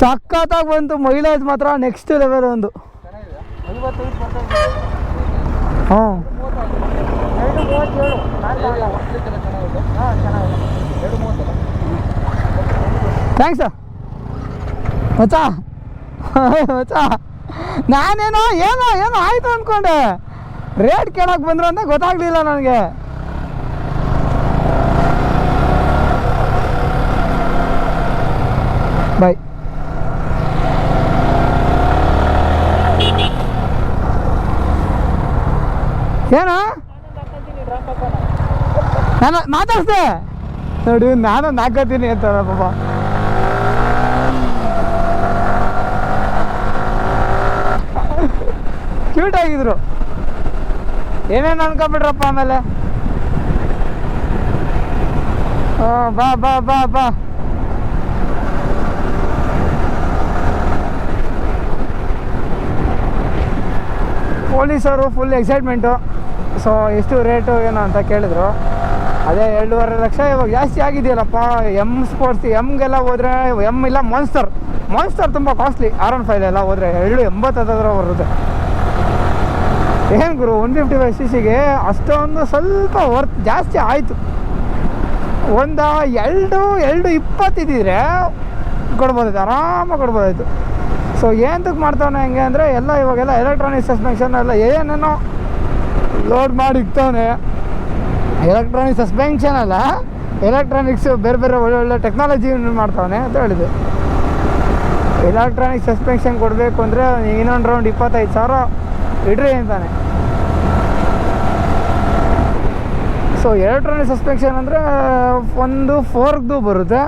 ಸಖತ್ತಾಗಿ ಬಂತು, ಮೈಲೇಜ್ ಮಾತ್ರ ನೆಕ್ಸ್ಟ್ ಲೆವೆಲ್ ಒಂದು. ಹ್ಞೂ. ಥ್ಯಾಂಕ್ಸ್ ನಾನೇನೋ, ಏನೋ ಏನೋ ಆಯ್ತು ಅಂದ್ಕೊಂಡೆ ರೇಟ್ ಕೇಳೋಕೆ ಬಂದ್ರು ಅಂತ ಗೊತ್ತಾಗ್ಲಿಲ್ಲ ನನಗೆ. ಏನ? ನಾನು ಮಾತಾಡ್ತೆ ನೋಡಿ ನಾನು ನಾಲ್ಕತ್ತೀನಿ ಅಂತ ಪಾಪ. ಕ್ಯೂಟ್ ಆಗಿದ್ರು. ಏನೇನು ಅನ್ಕೊಂಬಿಟ್ರಪ್ಪ ಆಮೇಲೆ? ಬಾ ಬಾ ಬಾ ಬಾ. ಪೊಲೀಸರು ಫುಲ್ ಎಕ್ಸೈಟ್ಮೆಂಟು ಸೊ ಎಷ್ಟು ರೇಟು ಏನು ಅಂತ ಕೇಳಿದ್ರು. ಅದೇ ಎರಡೂವರೆ ಲಕ್ಷ ಇವಾಗ ಜಾಸ್ತಿ ಆಗಿದೆಯಲ್ಲಪ್ಪ. ಎಂ ಸ್ಪೋರ್ಟ್ಸ್ ಎಮ್ಗೆಲ್ಲ ಹೋದ್ರೆ ಎಂ ಇಲ್ಲ ಮಾನ್ಸ್ಟರ್ ಮಾನ್ಸ್ಟರ್ ತುಂಬ ಕಾಸ್ಟ್ಲಿ ಆರ್ ಒನ್ ಫೈವ್ ಎಲ್ಲ ಹೋದ್ರೆ ಎರಡು ಎಂಬತ್ತು ಬರುತ್ತೆ. ಏನು ಗುರು ಒನ್ ಫಿಫ್ಟಿ ಫೈವ್ ಸಿ ಸಿಗೆ ಅಷ್ಟೊಂದು ಸ್ವಲ್ಪ ವರ್ತ್ ಜಾಸ್ತಿ ಆಯಿತು. ಒಂದು ಎರಡು ಎರಡು ಇಪ್ಪತ್ತಿದ್ದಿದ್ರೆ ಕೊಡ್ಬೋದಾಯ್ತು ಆರಾಮಾಗಿ ಕೊಡ್ಬೋದಾಯ್ತು ಸೊ ಏನಕ್ಕೆ ಮಾಡ್ತಾವನೆ ಹೆಂಗೆ ಅಂದರೆ ಎಲ್ಲ ಇವಾಗೆಲ್ಲ ಎಲೆಕ್ಟ್ರಾನಿಕ್ ಸಸ್ಪೆನ್ಷನ್ ಎಲ್ಲ ಏನೇನೋ ಲೋಡ್ ಮಾಡಿ ಇಕ್ತವನೆ. ಎಲೆಕ್ಟ್ರಾನಿಕ್ ಸಸ್ಪೆನ್ಷನ್ ಅಲ್ಲ ಎಲೆಕ್ಟ್ರಾನಿಕ್ಸ್ ಬೇರೆ ಬೇರೆ ಒಳ್ಳೆ ಒಳ್ಳೆ ಟೆಕ್ನಾಲಜಿ ಮಾಡ್ತಾವನೆ ಅಂತ ಹೇಳಿದೆ ಎಲೆಕ್ಟ್ರಾನಿಕ್ ಸಸ್ಪೆನ್ಷನ್ ಕೊಡಬೇಕು ಅಂದರೆ ಇನ್ನೊಂದು ರೌಂಡ್ ಇಪ್ಪತ್ತೈದು ಸಾವಿರ ಇಡ್ರಿ ಅಂತಾನೆ. ಸೊ ಎಲೆಕ್ಟ್ರಾನಿಕ್ ಸಸ್ಪೆನ್ಷನ್ ಅಂದರೆ ಒಂದು ಫೋರ್ಕ್ದು ಬರುತ್ತೆ,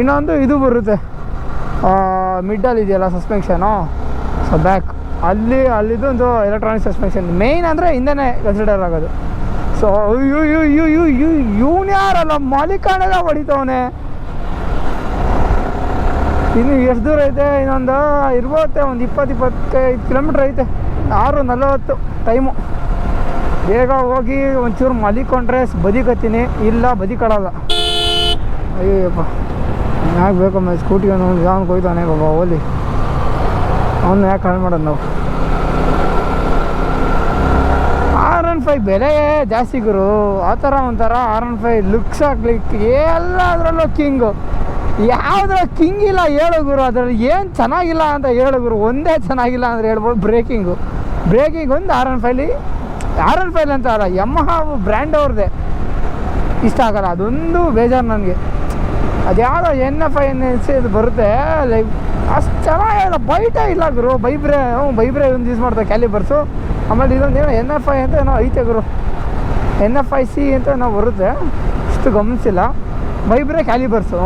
ಇನ್ನೊಂದು ಇದು ಬರುತ್ತೆ. ಮಿಡ್ಡಲ್ಲಿ ಇದೆಯಲ್ಲ ಸಸ್ಪೆನ್ಷನು ಸೊ ಬ್ಯಾಕ್ ಅಲ್ಲಿ ಅಲ್ಲಿದು ಒಂದು ಎಲೆಕ್ಟ್ರಾನಿಕ್ ಸಸ್ಪೆನ್ಷನ್ ಮೇಯ್ನ್ ಅಂದರೆ ಹಿಂದೆ ಕನ್ಸಿಡರ್ ಆಗೋದು. ಸೊ ಅಯ್ಯೋ ಯು ಯು ಯು ಯು ಇವನು ಯಾರಲ್ಲ? ಮಾಲಿಕಾಣೆಲ್ಲ ಹೊಡಿತವನೆ. ಇನ್ನು ಎಷ್ಟು ದೂರ ಐತೆ? ಇನ್ನೊಂದು ಇರ್ಬೋತ್ತೆ ಒಂದು ಇಪ್ಪತ್ತು, ಇಪ್ಪತ್ತೈದು ಕಿಲೋಮೀಟ್ರ್ ಐತೆ. ಆರು ನಲವತ್ತು ಟೈಮು ಬೇಗ ಹೋಗಿ ಒಂಚೂರು ಮಲಿಕೊಂಡ್ರೆ ಬದಿಕತ್ತೀನಿ. ಇಲ್ಲ ಬದಿಕಡಲ್ಲ ಅಯ್ಯಪ್ಪ ಯಾಕೆ ಬೇಕಮ್ಮ? ಸ್ಕೂಟಿ ಅವನು ಹೋಗ್ತಾನೆ ಬಾಬಾ ಓಲಿ ಅವನು ಯಾಕೆ ಹಾಳು ಮಾಡೋದು ನಾವು? ಆರ್ ಒನ್ ಫೈವ್ ಬೆಲೆ ಜಾಸ್ತಿ ಗುರು. ಆ ಥರ ಒಂಥರ ಆರ್ ಒನ್ ಫೈವ್ ಲುಕ್ಸ್ ಹಾಕ್ಲಿಕ್ಕೆ ಎಲ್ಲದರಲ್ಲೂ ಕಿಂಗು ಯಾವುದ್ರ ಕಿಂಗ್ ಇಲ್ಲ ಹೇಳು ಗುರು. ಅದರಲ್ಲಿ ಏನು ಚೆನ್ನಾಗಿಲ್ಲ ಅಂತ ಹೇಳು ಗುರು. ಒಂದೇ ಚೆನ್ನಾಗಿಲ್ಲ ಅಂದರೆ ಹೇಳ್ಬೋದು ಬ್ರೇಕಿಂಗು ಬ್ರೇಕಿಂಗ್ ಒಂದು ಆರ್ ಒನ್ ಫೈಲಿ ಆರ್ ಒನ್ ಫೈಲ್ ಅಂತ ಅಲ್ಲ ಯಮಹ ಬ್ರ್ಯಾಂಡ್ ಅವ್ರದ್ದೇ ಇಷ್ಟ ಆಗಲ್ಲ. ಅದೊಂದು ಬೇಜಾರು ನನಗೆ. ಅದ್ಯಾವುದೋ N F I N C ಇದು ಬರುತ್ತೆ. ಲೈಕ್ ಅಷ್ಟು ಚೆನ್ನಾಗಿಲ್ಲ ಬೈಟೇ ಇಲ್ಲ ಗುರು. ಬೈಬ್ರೆ, ಹ್ಞೂ, ಬೈಬ್ರೆ ಒಂದು ಯೂಸ್ ಮಾಡ್ತಾರೆ ಕ್ಯಾಲಿಬರ್ಸು ಆಮೇಲೆ ಇದೊಂದು ಏನೋ ಎನ್ ಎಫ್ ಐ ಅಂತ ಏನೋ ಐತೆ ಗುರು. ಎನ್ ಎಫ್ ಐ ಸಿ ಅಂತ ಏನೋ ಬರುತ್ತೆ. ಅಷ್ಟು ಗಮನಿಸಿಲ್ಲ. ಬೈಬ್ರೆ ಕ್ಯಾಲಿಬರ್ಸು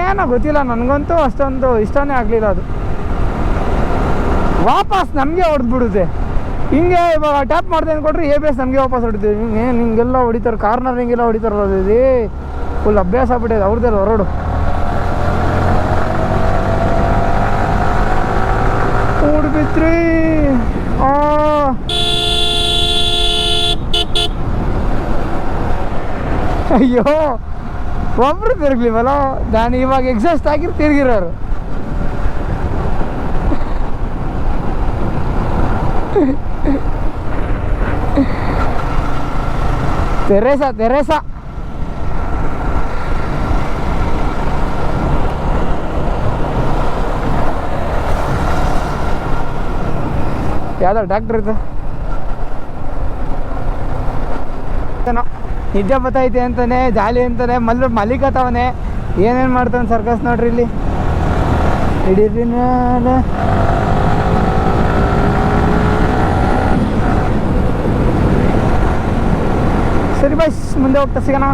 ಏನೋ ಗೊತ್ತಿಲ್ಲ, ನನಗಂತೂ ಅಷ್ಟೊಂದು ಇಷ್ಟನೇ ಆಗಲಿಲ್ಲ ಅದು. ವಾಪಸ್ ನಮಗೆ ಹೊಡೆದ್ಬಿಡುತ್ತೆ. ಹಿಂಗೆ ಇವಾಗ ಟ್ಯಾಪ್ ಮಾಡಿದೆ ಅಂದ್ಕೊಟ್ರೆ ಎ ಬಿ ಎಸ್ ನಮಗೆ ವಾಪಸ್ ಹೊಡಿತೀವಿ ಹಿಂಗೆ ಹಿಂಗೆಲ್ಲ ಹೊಡಿತಾರೆ ಕಾರ್ನರ್ ಹಿಂಗೆಲ್ಲ ಹೊಡಿತಾರಲ್ಲ ಫುಲ್ ಅಭ್ಯಾಸ ಬಿಟ್ಟಿದೆ ಅವ್ರದ್ದೆಲ್ಲ ಹೊರಡು ಬಿತ್ರಿ ಆ ಅಯ್ಯೋ ಒಬ್ರು ತಿರುಗ್ಲಿವಲ್ಲ? ನಾನು ಇವಾಗ ಎಕ್ಸಾಸ್ಟ್ ಆಗಿ ತಿರುಗಿರೋರು. ತೆರೇಸ ತೆರೇಸ. ಯಾವ್ದೋ ಡಾಕ್ಟ್ರ್ ಇದು ನಿದ್ದೆ ಬತ್ತೈತೆ ಅಂತಾನೆ, ಜಾಲಿ ಅಂತಾನೆ ಮಲ್ ಮಲಿಕತ್ತವನೆ ಏನೇನು ಮಾಡ್ತಾನೆ ಸರ್ಕಸ್ ನೋಡ್ರಿ ಇಲ್ಲಿ? ನಾಳೆ ಸರಿ ಬಾಯ್ಸ್ ಮುಂದೆ ಹೋಗ್ತಾ ಸಿಗೋಣ.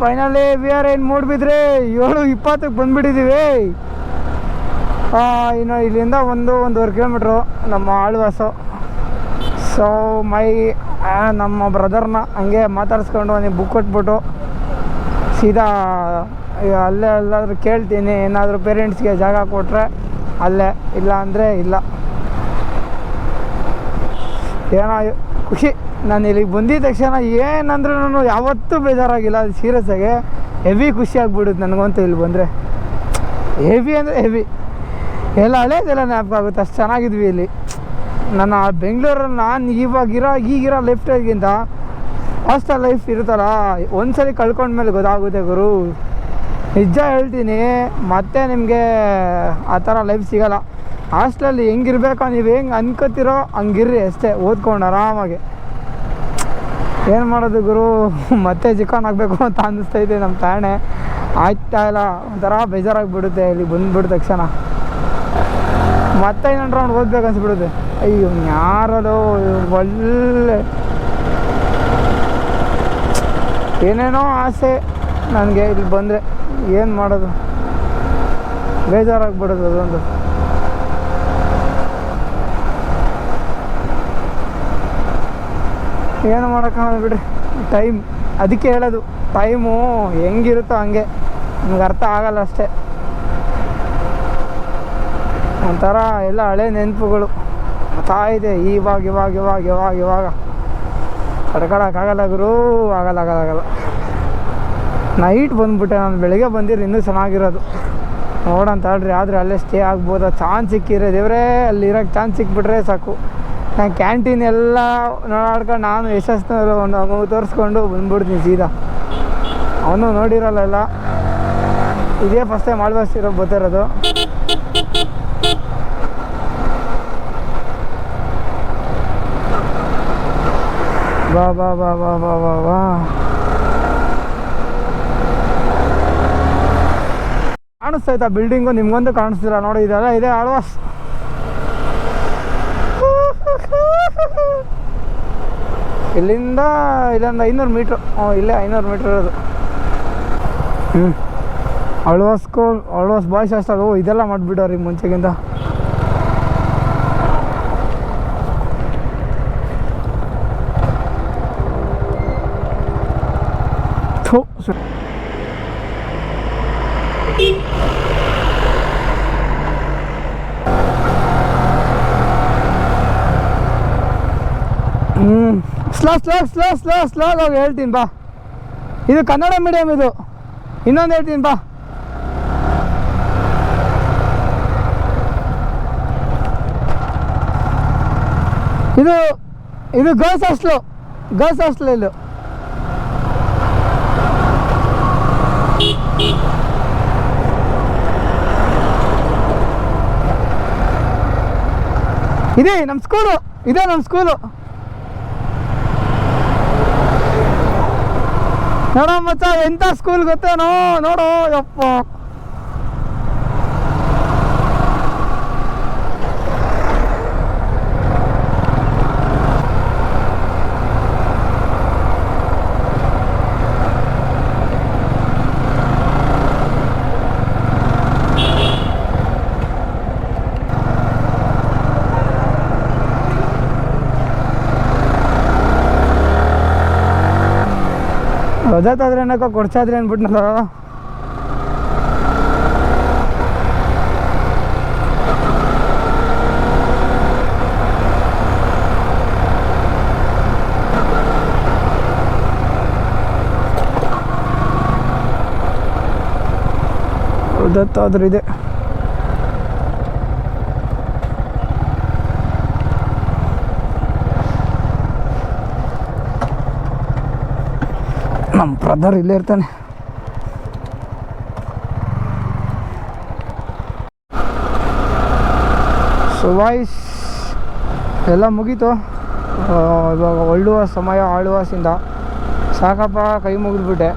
ಫೈನಲಿ ವಿ ಆರ್ ಏನು ಮೂಡ್ಬಿದ್ರೆ ಏಳು ಇಪ್ಪತ್ತಕ್ಕೆ ಬಂದ್ಬಿಟ್ಟಿದ್ದೀವಿ ಇನ್ನು ಇಲ್ಲಿಂದ ಒಂದು ಒಂದೂವರೆ ಕಿಲೋಮೀಟ್ರು ನಮ್ಮ ಆಳ್ವಾಸು. ಸೊ ಮೈ ನಮ್ಮ ಬ್ರದರ್ನ ಹಂಗೆ ಮಾತಾಡಿಸ್ಕೊಂಡು ಅವನಿಗೆ ಬುಕ್ ಕೊಟ್ಬಿಟ್ಟು ಸೀದಾ ಅಲ್ಲೇ ಎಲ್ಲಾದರೂ ಕೇಳ್ತೀನಿ, ಏನಾದರೂ ಪೇರೆಂಟ್ಸ್ಗೆ ಜಾಗ ಕೊಟ್ಟರೆ ಅಲ್ಲೇ, ಇಲ್ಲ ಅಂದರೆ ಇಲ್ಲ. ಏನೋ, ಖುಷಿ. ನಾನು ಇಲ್ಲಿಗೆ ಬಂದಿದ್ದ ತಕ್ಷಣ ಏನಂದ್ರೆ ನಾನು ಯಾವತ್ತೂ ಬೇಜಾರಾಗಿಲ್ಲ, ಅದು ಸೀರಿಯಸ್ ಆಗಿ ಹೆವಿ ಖುಷಿ ಆಗ್ಬಿಡುತ್ತೆ, ನನಗಂತೂ ಇಲ್ಲಿ ಬಂದರೆ. ಹೆವಿ ಅಂದರೆ ಹೆವಿ ಎಲ್ಲ ಹಳೇದೆಲ್ಲ ಜ್ಞಾಪಕ ಆಗುತ್ತೆ. ಅಷ್ಟು ಚೆನ್ನಾಗಿದ್ವಿ ಇಲ್ಲಿ. ನನ್ನ ಬೆಂಗಳೂರಲ್ಲಿ ನಾನು ಇವಾಗಿರೋ ಈಗಿರೋ ಲೈಫ್ ಸ್ಟೈಲ್ಗಿಂತ ಹಾಸ್ಟೆಲ್ ಲೈಫ್ ಇರುತ್ತಲ್ಲ, ಒಂದ್ಸಲಿ ಕಳ್ಕೊಂಡ್ಮೇಲೆ ಗೊತ್ತಾಗುತ್ತೆ ಗುರು. ನಿಜ ಹೇಳ್ತೀನಿ, ಮತ್ತೆ ನಿಮಗೆ ಆ ಥರ ಲೈಫ್ ಸಿಗಲ್ಲ. ಹಾಸ್ಟೆಲಲ್ಲಿ ಹೆಂಗಿರ್ಬೇಕೋ ನೀವು ಹೆಂಗೆ ಅನ್ಕೋತಿರೋ, ಹಂಗಿರ್ರಿ ಅಷ್ಟೇ, ಓದ್ಕೊಂಡು ಆರಾಮಾಗಿ. ಏನು ಮಾಡೋದು ಗುರು? ಮತ್ತೆ ಚಿಕನ್ ಆಗಬೇಕು ಅಂತ ಅನ್ನಿಸ್ತೈತೆ ನಮ್ಮ ತಾಣೆ ಆಯ್ತಾ ಇಲ್ಲ. ಒಂಥರ ಬೇಜಾರಾಗಿಬಿಡುತ್ತೆ, ಇಲ್ಲಿ ಬಂದ್ಬಿಟ್ಟ ತಕ್ಷಣ. ಮತ್ತೆ ಇನ್ನೊಂದು ರೌಂಡ್ ಓದ್ಬೇಕು ಅನ್ಸ್ಬಿಡುತ್ತೆ. ಅಯ್ಯೋ ಯಾರೋ ಒಳ್ಳೆ ಏನೇನೋ ಆಸೆ ನನಗೆ ಇಲ್ಲಿ ಬಂದರೆ ಏನು ಮಾಡೋದು? ಬೇಜಾರಾಗ್ಬಿಡೋದು ಅದೊಂದು. ಏನು ಮಾಡೋಕ್ಕಾಗಲ್ಲ ಬಿಡ್ರಿ. ಟೈಮ್ ಅದಕ್ಕೆ ಹೇಳೋದು ಟೈಮು ಹೆಂಗಿರುತ್ತೋ ಹಂಗೆ. ನಿಮ್ಗೆ ಅರ್ಥ ಆಗಲ್ಲ ಅಷ್ಟೇ. ಒಂಥರ ಎಲ್ಲ ಹಳೆ ನೆನಪುಗಳು. ಇದೆ. ಇವಾಗ ಇವಾಗ ಇವಾಗ ಇವಾಗ ಇವಾಗ. ಕಡ್ಕೊಳಕ್ಕಾಗಲ್ಲ ಗುರು. ಆಗಲ್ಲ ಆಗಲ್ಲ ಆಗಲ್ಲ. ನೈಟ್ ಬಂದ್ಬಿಟ್ಟೆ. ನಾನು ಬೆಳಗ್ಗೆ ಬಂದಿರೋ ಇನ್ನೂ ಚೆನ್ನಾಗಿರೋದು. ನೋಡೋಣ ತಡ್ರಿ ಆದರೆ ಅಲ್ಲೇ ಸ್ಟೇ ಆಗ್ಬೋದು? ಚಾನ್ಸ್ ಸಿಕ್ಕಿರೋ ದೇವ್ರೇ, ಅಲ್ಲಿ ಇರೋಕ್ಕೆ ಚಾನ್ಸ್ ಸಿಕ್ಬಿಟ್ರೆ ಸಾಕು. ನಾನು ಕ್ಯಾಂಟೀನ್ ಎಲ್ಲ ನೋಡಾಡ್ಕೊಂಡು ನಾನು ಯಶಸ್ನವರು ಒಂದು ತೋರಿಸ್ಕೊಂಡು ಬಂದ್ಬಿಡ್ತೀನಿ ಸೀದಾ. ಅವನು ನೋಡಿರಲ್ಲ ಎಲ್ಲ. ಇದೇ ಫಸ್ಟ್ ಟೈಮ್ ಆಳ್ವಾಸ್ ಬರ್ತಿರೋದು ಬಾ ಬಾ ಬಾ ಬಾ ಬಾ ಬಾ ಬಾ ಕಾಣಿಸ್ತೈತಾ ಬಿಲ್ಡಿಂಗು, ನಿಮ್ಗೊಂದು ಕಾಣಿಸ್ತಿಲ್ಲ. ನೋಡಿ, ಇದೆಲ್ಲ ಇದೆ ಆಳ್ವಾಸ್ ಇಲ್ಲಿಂದ, ಇಲ್ಲೊಂದು ಐನೂರು ಮೀಟ್ರ್. ಇಲ್ಲೇ ಐನೂರು ಮೀಟ್ರ್ ಇರೋದು. ಹ್ಞೂ ಅಳ್ವಾಸ್ಕೋ ಅಳ್ವಾಸ್ ಬಾಯ್ಸ್ ಅಷ್ಟಲ್ಲ ಓ, ಇದೆಲ್ಲ ಮಾಡಿಬಿಟ್ಟವ್ರಿ ಮುಂಚೆಗಿಂತ ಥು ಸು ಹ್ಞೂ slow slow slow slow slow ಹೋಗಿ ಹೇಳ್ತೀನಿ, ಬಾ. ಇದು ಕನ್ನಡ ಮೀಡಿಯಮ್ ಇದು. ಇನ್ನೊಂದು ಹೇಳ್ತೀನಿ, ಬಾ. ಇದು ಇದು ಗರ್ಲ್ಸ್ ಹಾಸ್ಟ್ಲು ಗರ್ಲ್ಸ್ ಹಾಸ್ಟ್ಲು ಇದೆ ನಮ್ಮ ಸ್ಕೂಲು ಇದೆ ನಮ್ಮ ಸ್ಕೂಲು. ನೋಡೋ ಮಚ್ಚ ಎಂಥ ಸ್ಕೂಲ್ ಗೊತ್ತೇನೋ ನೋಡು ಯಪ್ಪ. ರಜಾತಾದ್ರೆ ಏನಕ್ಕ ಕೊಡ್ಸಾದ್ರಿ ಅಂದ್ಬಿಟ್ನಲ್ಲ. ರಜಾತಾದ್ರೆ ಇದೆ. ನಮ್ಮ ಬ್ರದರ್ ಇಲ್ಲೇ ಇರ್ತಾನೆ. ಸೊ ವಾಯ್ಸ್ ಎಲ್ಲ ಮುಗೀತು. ಇವಾಗ ಒಳ್ಳುವ ಸಮಯ ಆಳುವಾಸಿಂದ. ಸಾಕಪ್ಪ, ಕೈ ಮುಗಿದ್ಬಿಟ್ಟೆ.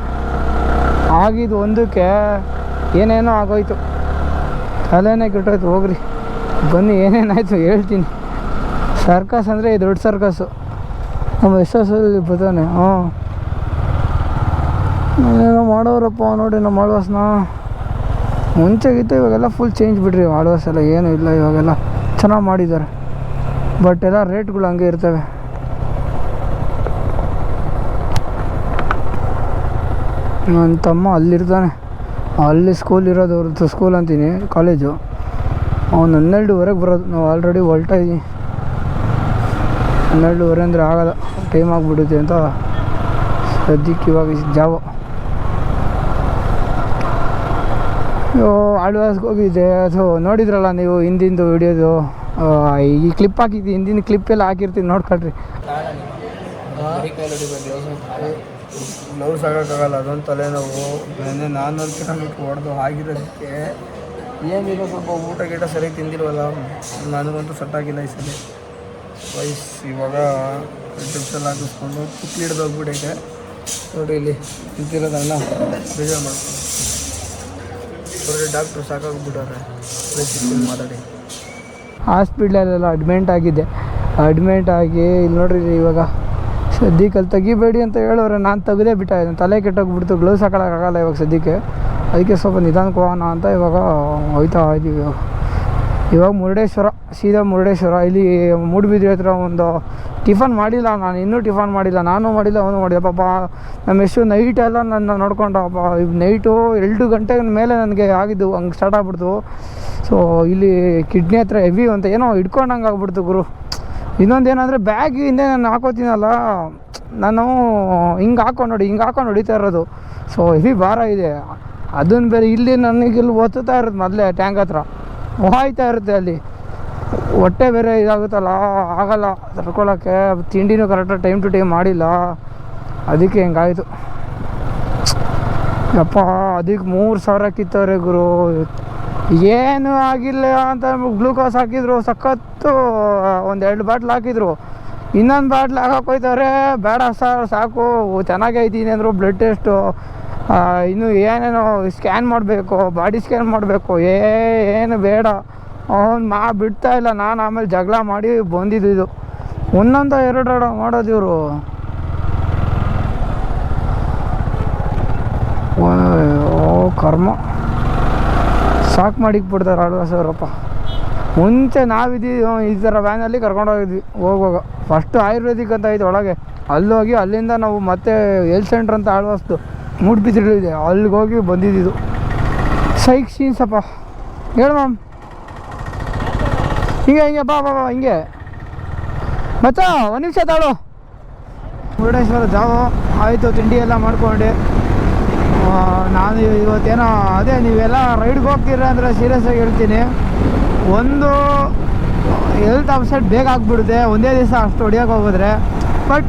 ಆಗಿದ್ದು ಒಂದಕ್ಕೆ ಏನೇನೋ ಆಗೋಯ್ತು. ತಲೆನೇ ಕೆಟ್ಟೋಯ್ತು, ಹೋಗ್ರಿ. ಬನ್ನಿ, ಏನೇನಾಯಿತು ಹೇಳ್ತೀನಿ. ಸರ್ಕಸ್ ಅಂದರೆ ದೊಡ್ಡ ಸರ್ಕಸ್ಸು ನಮ್ಮ ಎಸ್ ಎಸ್ ಬರ್ತಾನೆ ಹ್ಞೂ ಏನೋ ಮಾಡೋರಪ್ಪ ನೋಡಿ ನಮ್ಮ ಆಳ್ವಾಸ್ನ. ಮುಂಚೆಗಿತ್ತು ಇವಾಗೆಲ್ಲ ಫುಲ್ ಚೇಂಜ್ ಬಿಡ್ರಿ, ಆಳ್ವಾಸ್ ಎಲ್ಲ ಏನೂ ಇಲ್ಲ, ಇವಾಗೆಲ್ಲ ಚೆನ್ನಾಗಿ ಮಾಡಿದ್ದಾರೆ. ಬಟ್ ಎಲ್ಲ ರೇಟ್ಗಳು ಹಂಗೆ ಇರ್ತವೆ. ನನ್ನ ತಮ್ಮ ಅಲ್ಲಿರ್ತಾನೆ. ಅಲ್ಲಿ ಸ್ಕೂಲ್ ಇರೋದು ಅವ್ರದ್ದು ಸ್ಕೂಲ್ ಅಂತೀನಿ ಕಾಲೇಜು ಅವ್ನು ಹನ್ನೆರಡುವರೆಗೆ ಬರೋದು, ನಾವು ಆಲ್ರೆಡಿ ಹೊರಟಾ ಇದ್ದೀನಿ ಹನ್ನೆರಡುವರೆ ಅಂದರೆ ಆಗೋಲ್ಲ ಟೈಮ್ ಆಗಿಬಿಡುತ್ತೆ ಅಂತ ಸದ್ಯಕ್ಕೆ ಇವಾಗ ಜಾವ. ಆಳ್ವಾಸ್ಗೆ ಹೋಗಿದ್ದೆ ಅದು ನೋಡಿದ್ರಲ್ಲ ನೀವು ಹಿಂದಿಂದು ವಿಡಿಯೋದು ಈ ಕ್ಲಿಪ್ ಹಾಕಿದ್ದು, ಹಿಂದಿನ ಕ್ಲಿಪ್ ಎಲ್ಲ ಹಾಕಿರ್ತೀನಿ ನೋಡ್ಕೊಳ್ರಿ. ಗ್ಲೌಸ್ ಆಗೋಕ್ಕಾಗಲ್ಲ ಅದೊಂದು ತಲೆನೋವು. ನೆನ್ನೆ ನಾನ್ನೂರು ಕಿಲೋಮೀಟ್ರ್ ಹೊಡೆದು ಆಗಿರೋದಕ್ಕೆ ಏನಿಲ್ಲ ಸ್ವಲ್ಪ ಊಟ ಗೀಟ ಸರಿಯಾಗಿ ತಿಂದಿಲ್ವಲ್ಲ? ನನಗಂತೂ ಆಗಿಲ್ಲ ಈ ಸಲ ವಯಸ್ ಇವಾಗ ಟಿಪ್ಸ್ ಎಲ್ಲ ಹಾಕಿಸ್ಕೊಂಡು ಕುಕ್ಲಿ ಹಿಡ್ದು ಹೋಗ್ಬಿಟ್ಟೈತೆ ನೋಡಿ ಇಲ್ಲಿ ಅಣ್ಣ ಬೇಜಾರು ಮಾಡ್ಕೊಂಡು ಡಾಕ್ಟ್ರು ಸಾಕಾಗ್ಬಿಟ್ಟವ್ರೆ. ಮಾತಾಡಿ. ಹಾಸ್ಪಿಟ್ಲಲ್ಲೆಲ್ಲ ಅಡ್ಮಿಂಟ್ ಆಗಿದ್ದೆ ಅಡ್ಮಿಂಟ್ ಆಗಿ ಇಲ್ಲಿ ನೋಡ್ರಿ ಇವಾಗ ಸದ್ಯಕ್ಕೆ ಅಲ್ಲಿ ತೆಗಿಬೇಡಿ ಅಂತ ಹೇಳೋರೆ. ನಾನು ತೆಗೆದೇ ಬಿಟ್ಟ. ತಲೆ ಕೆಟ್ಟೋಗ್ಬಿಡ್ತು. ಗ್ಲೌಸ್ ಹಾಕೊಳ್ಳೋಕ್ಕಾಗಲ್ಲ ಇವಾಗ ಸದ್ಯಕ್ಕೆ. ಅದಕ್ಕೆ ಸ್ವಲ್ಪ ನಿಧಾನಕ್ಕೆ ಹೋಗೋಣ ಅಂತ ಇವಾಗ ಹೋಯ್ತಾ ಇದ್ದೀವಿ ಇವಾಗ ಮುರುಡೇಶ್ವರ, ಸೀದಾ ಮುರುಡೇಶ್ವರ. ಇಲ್ಲಿ ಮೂಡುಬಿದ್ರೆ ಹತ್ರ ಒಂದು ಟಿಫನ್ ಮಾಡಿಲ್ಲ ನಾನು. ಇನ್ನೂ ಟಿಫನ್ ಮಾಡಿಲ್ಲ. ನಾನು ಮಾಡಿಲ್ಲ, ಅವನು ಮಾಡಿಲ್ಲ. ಪಾಪ ನಮ್ಮ ಎಷ್ಟು ನೈಟ್ ಎಲ್ಲ ನನ್ನ ನೋಡ್ಕೊಂಡ. ನೈಟು ಎರಡು ಗಂಟೆ ಮೇಲೆ ನನಗೆ ಆಗಿದ್ದು, ಹಂಗೆ ಸ್ಟಾರ್ಟ್ ಆಗ್ಬಿಡ್ತು. ಸೊ ಇಲ್ಲಿ ಕಿಡ್ನಿ ಹತ್ರ ಹೆವಿ ಅಂತ ಏನೋ ಹಿಡ್ಕೊಂಡಂಗೆ ಆಗ್ಬಿಡ್ತು ಗುರು. ಇನ್ನೊಂದು ಏನಂದರೆ ಬ್ಯಾಗ್ ಹಿಂದೆ ನಾನು ಹಾಕೋತೀನಲ್ಲ, ನಾನು ಹಿಂಗೆ ಹಾಕೊಂಡು ನೋಡಿ ಹಿಂಗೆ ಹಾಕೊಂಡು ಹೊಡಿತಾ ಇರೋದು. ಸೊ ಹೆವಿ ಭಾರ ಇದೆ. ಅದನ್ನು ಬೇರೆ ಇಲ್ಲಿ ನನಗೆ ಇಲ್ಲಿ ಒತ್ತುತ್ತಾ ಇರೋದು ಮೊದಲೇ ಟ್ಯಾಂಕ್ ಹತ್ರ. ಹೋಯ್ತಾ ಇರುತ್ತೆ ಅಲ್ಲಿ. ಹೊಟ್ಟೆ ಬೇರೆ ಇದಾಗುತ್ತಲ್ಲ, ಆಗಲ್ಲ. ತಡ್ಕೊಳಕ್ಕೆ ತಿಂಡಿನೂ ಕರೆಕ್ಟಾಗಿ ಟೈಮ್ ಟು ಟೈಮ್ ಮಾಡಿಲ್ಲ. ಅದಕ್ಕೆ ಹೆಂಗಾಯಿತು. ಯಪ್ಪ ಅದಕ್ಕೆ ಮೂರು ಸಾವಿರ ಕಿತ್ತವ್ರೆ ಗುರು. ಏನು ಆಗಿಲ್ಲ ಅಂತ ಗ್ಲೂಕೋಸ್ ಹಾಕಿದ್ರು, ಸಖತ್ತು ಒಂದು ಎರಡು ಬಾಟ್ಲ್ ಹಾಕಿದ್ರು. ಇನ್ನೊಂದು ಬಾಟ್ಲ್ ಹಾಕಕ್ಕೆ ಹೋಯ್ತವ್ರೆ ಬೇಡ ಸರ್ ಸಾಕು. ಚೆನ್ನಾಗೇ ಇದ್ದೀನಿ ಅಂದರು ಬ್ಲಡ್ ಟೆಸ್ಟು ಇನ್ನು ಏನೇನೋ ಸ್ಕ್ಯಾನ್ ಮಾಡಬೇಕು ಬಾಡಿ ಸ್ಕ್ಯಾನ್ ಮಾಡಬೇಕು, ಏ, ಏನು ಬೇಡ. ಅವ್ನು ಮಾ ಬಿಡ್ತಾ ಇಲ್ಲ, ನಾನು ಆಮೇಲೆ ಜಗಳ ಮಾಡಿ ಬಂದಿದ್ದು ಒಂದೊಂದು ಎರಡು ಎರಡು ಮಾಡೋದು ಇವರು. ಓ ಕರ್ಮ. ಸಾಕು ಮಾಡಿಕ್ಬಿಡ್ತಾರೆ ಆಳ್ವಾಸವರಪ್ಪ ಮುಂಚೆ ನಾವಿದ್ದೀವಿ, ಈ ಥರ ವ್ಯಾನಲ್ಲಿ ಕರ್ಕೊಂಡೋಗಿದ್ವಿ ಹೋಗುವಾಗ. ಫಸ್ಟು ಆಯುರ್ವೇದಿಕ್ ಅಂತ ಐತೆ ಒಳಗೆ. ಅಲ್ಲೋಗಿ ಅಲ್ಲಿಂದ ನಾವು ಮತ್ತೆ ಹೆಲ್ತ್ ಸೆಂಟ್ರ್ ಅಂತ ಆಳ್ವಾಸ್ದು ಮೂಡ್ಬಿದ್ರಿದೆ ಅಲ್ಲಿಗೆ ಹೋಗಿ ಬಂದಿದ್ದು ಸೈಕ್ ಸೀನ್ಸಪ್ಪ ಹೇಳು ಮ್ಯಾಮ್ ಹಿಂಗೆ ಹಿಂಗೆ, ಬಾ ಬಾ ಬಾ, ಹಿಂಗೆ. ಮತ್ತೆ ಒಂದು ನಿಮಿಷ ತಾಳು. ಮುರುಡೇಶ್ವರ ಜಾವು. ಆಯಿತು, ತಿಂಡಿ ಎಲ್ಲ ಮಾಡ್ಕೊಂಡು. ನಾನು ಇವತ್ತೇನೋ, ಅದೇ, ನೀವೆಲ್ಲ ರೈಡ್ಗೆ ಹೋಗ್ತೀರ ಅಂದರೆ ಸೀರಿಯಸ್ ಆಗಿ ಹೇಳ್ತೀನಿ. ಒಂದು ಹೆಲ್ತ್ ಅಪ್ಸೆಟ್ ಬೇಗ ಆಗ್ಬಿಡುತ್ತೆ. ಒಂದೇ ದಿವಸ ಅಷ್ಟು ಹೊಡಿಯೋಕೆ ಹೋಗಿದ್ರೆ. ಬಟ್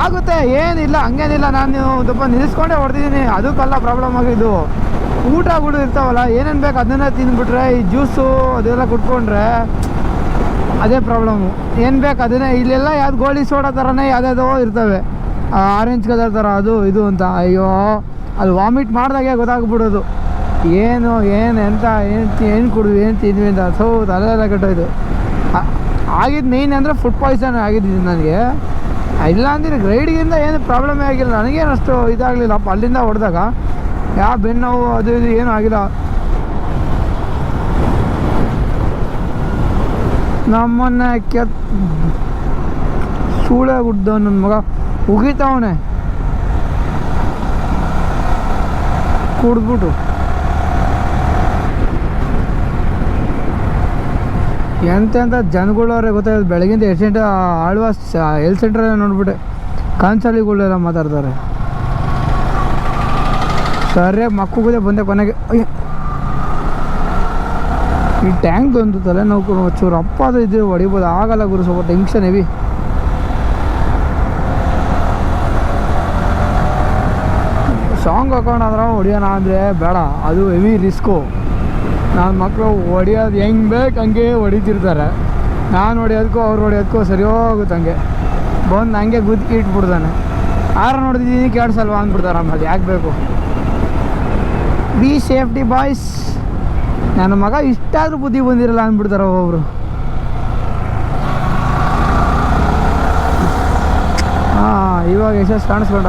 ಆಗುತ್ತೆ, ಏನಿಲ್ಲ, ಹಂಗೇನಿಲ್ಲ. ನಾನು ಸ್ವಲ್ಪ ನಿಲ್ಲಿಸ್ಕೊಂಡೇ ಹೊಡೆದಿದ್ದೀನಿ. ಅದಕ್ಕೆಲ್ಲ ಪ್ರಾಬ್ಲಮ್ ಆಗಿದ್ದು ಊಟಗಳು ಇರ್ತಾವಲ್ಲ, ಏನೇನು ಬೇಕು ಅದನ್ನೇ ತಿಂದ್ಬಿಟ್ರೆ, ಈ ಜ್ಯೂಸು ಅದೆಲ್ಲ ಕುಟ್ಕೊಂಡ್ರೆ ಅದೇ ಪ್ರಾಬ್ಲಮ್ಮು ಏನು ಬೇಕು ಅದನ್ನೇ, ಇಲ್ಲೆಲ್ಲ ಯಾವ್ದು ಗೋಳಿ ಸೋಡಾ ಥರನೇ ಯಾವುದ್ಯಾವುದೋ ಇರ್ತವೆ. ಆರೆಂಜ್ ಕಲರ್ ಥರ ಅದು, ಇದು ಅಂತ. ಅಯ್ಯೋ, ಅದು ವಾಮಿಟ್ ಮಾಡಿದಾಗೆ ಗೊತ್ತಾಗ್ಬಿಡೋದು. ಏನು ಏನು, ಎಂತ, ಏನು ಏನು ಕುಡಿದ್ವಿ, ಏನು ತಿಂದ್ವಿ ಅಂತ. ಸೌದು ಎಲ್ಲ ಕೆಟ್ಟೋಯ್ತು. ಆಗಿದ್ದು ಮೇಯ್ನ್ ಅಂದರೆ ಫುಡ್ ಪಾಯ್ಸನ್ ಆಗಿದ್ದು ನನಗೆ. ಇಲ್ಲ ಅಂದರೆ ರೈಡಿಗಿಂದ ಏನು ಪ್ರಾಬ್ಲಮ್ ಆಗಿಲ್ಲ. ನನಗೇನು ಅಷ್ಟು ಇದಾಗಲಿಲ್ಲ ಅಲ್ಲಿಂದ ಹೊಡೆದಾಗ ಯಾವ ಬೆನ್ನೋವು ಅದು ಇದು ಏನೂ ಆಗಿಲ್ಲ. ನಮ್ಮನ್ನ ಕೆತ್, ಸೂಳೆ ಗುಡ್ಡ ನನ್ನ ಮಗ. ಉಗಿತಾವನೆ. ಕುಡ್ದ್ಬಿಟ್ಟು ಎಂತೆಂಥ ಜನಗಳವ್ರೆ ಗೊತ್ತಾಯ್ತು. ಬೆಳಗಿಂದ ಎಷ್ಟು ಗಂಟೆ ಆಳ್ವಾಸ್ ಹೆಲ್ತ್ ಸೆಂಟ್ರಲ್ಲೇ ನೋಡ್ಬಿಟ್ಟೆ ಕಾನ್ಸಲಿಗಳೆಲ್ಲ ಮಾತಾಡ್ತಾರೆ. ಸರಿಯಾಗಿ ಮಕ್ಕಳಿಗೆ ಬಂದೆ ಕೊನೆಗೆ. ಈ ಟ್ಯಾಂಕ್ ಒಂದು ತಲೆನೋವು ಚೂರು ಅಪ್ಪ ಅದು ಇದು ಹೊಡಿಬೋದು. ಆಗಲ್ಲ ಗುರು, ಸ್ವಲ್ಪ ಟೆನ್ಷನ್ ಹೆವಿ ಸಾಂಗ್ ಹಾಕೊಂಡಾದ್ರೆ ಹೊಡಿಯೋಣ ಅಂದರೆ ಬೇಡ. ಅದು ಹೆವಿ ರಿಸ್ಕು ನನ್ನ ಮಕ್ಕಳು ಹೊಡಿಯೋದು ಹೆಂಗೆ ಬೇಕು ಹಂಗೆ ಹೊಡಿತಿರ್ತಾರೆ. ನಾನು ಹೊಡಿಯೋದಕ್ಕೂ ಅವ್ರು ಹೊಡಿಯೋದಕ್ಕೂ ಸರಿ ಹೋಗುತ್ತೆ ಹಂಗೆ. ಬಂದು ಹಂಗೆ ಗುದ್ಕಿ ಇಟ್ಬಿಡ್ತಾನೆ. ಆರ ನೋಡಿದೀನಿ ಕೇಳಿಸಲ್ವಾ ಅಂದ್ಬಿಡ್ತಾರೆ ಆಮೇಲೆ ಯಾಕೆ ಬೇಕು? ಬಿ ಸೇಫ್ಟಿ ಬಾಯ್ಸ್ ನನ್ನ ಮಗ ಇಷ್ಟಾದರೂ ಬುದ್ಧಿ ಬಂದಿರಲ್ಲ ಅಂದ್ಬಿಡ್ತಾರೆ ಒಬ್ಬೊಬ್ರು ಹಾಂ, ಇವಾಗ ಯಶಸ್ ಕಾಣಿಸ್ಕೊಂಡ.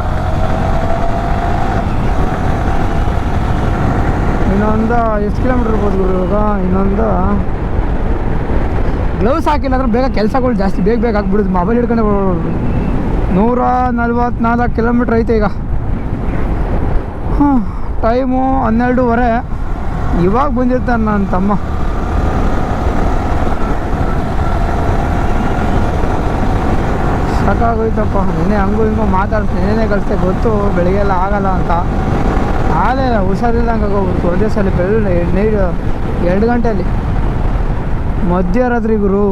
ಇನ್ನೊಂದು, ಎಷ್ಟು ಕಿಲೋಮೀಟ್ರ್ ಇರ್ಬೋದು ಗುರು ಇವಾಗ? ಇನ್ನೊಂದು. ಗ್ಲೌಸ್ ಹಾಕಿಲ್ಲ ಅಂದ್ರೆ ಬೇಗ ಕೆಲಸಗಳು ಜಾಸ್ತಿ, ಬೇಗ ಬೇಗ ಆಗ್ಬಿಡುದು ಮೊಬೈಲ್ ಹಿಡ್ಕೊಂಡು. ನೂರ ನಲ್ವತ್ನಾಲ್ಕು ಕಿಲೋಮೀಟ್ರ್ ಐತೆ ಈಗ. ಹಾಂ ಟೈಮು ಹನ್ನೆರಡೂವರೆ. ಇವಾಗ ಬಂದಿರ್ತಾನೆ ನನ್ನ ತಮ್ಮ. ಸಾಕಾಗೋಯ್ತಪ್ಪ. ನೆನೆ ಹಂಗೂ ಹಿಂಗೂ ಮಾತಾಡ್ತೀನಿ. ನೆನೆ ಕಲಿಸ್ತೆ ಗೊತ್ತು ಬೆಳಿಗ್ಗೆ ಎಲ್ಲ ಆಗಲ್ಲ ಅಂತ. ಆಲೇ ಹುಷಾರಿಲ್ಲದಂಗೆ ಆಗೋಗ್ಬಿಡ್ತು ಒಂದೇ ಸಲ ಬೆಳ್ಳ ನೈಟ್ ಎರಡು ಗಂಟೆಯಲ್ಲಿ. ಮಧ್ಯರಾತ್ರಿ ಗುರು.